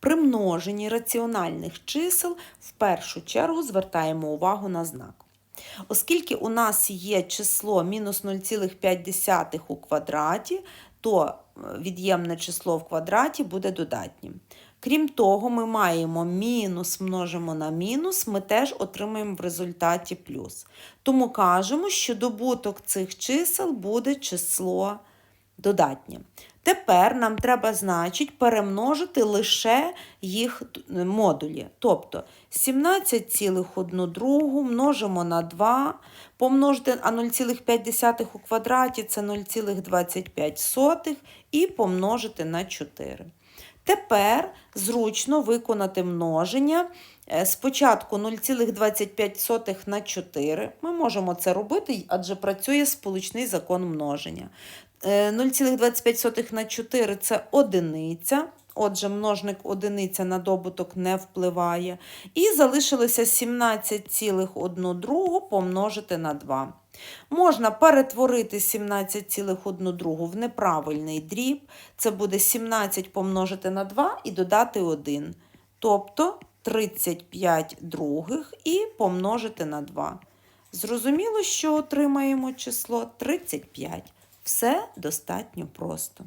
При множенні раціональних чисел в першу чергу звертаємо увагу на знак. Оскільки у нас є число мінус 0,5 у квадраті, то е, від'ємне число в квадраті буде додатнім. Крім того, ми маємо мінус множимо на мінус, ми теж отримаємо в результаті плюс. Тому кажемо, що добуток цих чисел буде число додатнє. Тепер нам треба, значить, перемножити лише їх е, модулі. Тобто 17,1 множимо на 2, помножити а 0,5 у квадраті це 0,25 і помножити на 4. Тепер зручно виконати множення. Е, Спочатку 0,25 на 4. Ми можемо це робити, адже працює сполучний закон множення. Е, 0,25 на 4 це одиниця. Отже, множник одиниця на добуток не впливає. І залишилося 17,1 помножити на 2. Можна перетворити 17,1 в неправильний дріб. Це буде 17 помножити на 2 і додати 1. Тобто 35 других і помножити на 2. Зрозуміло, що отримаємо число 35. Все достатньо просто.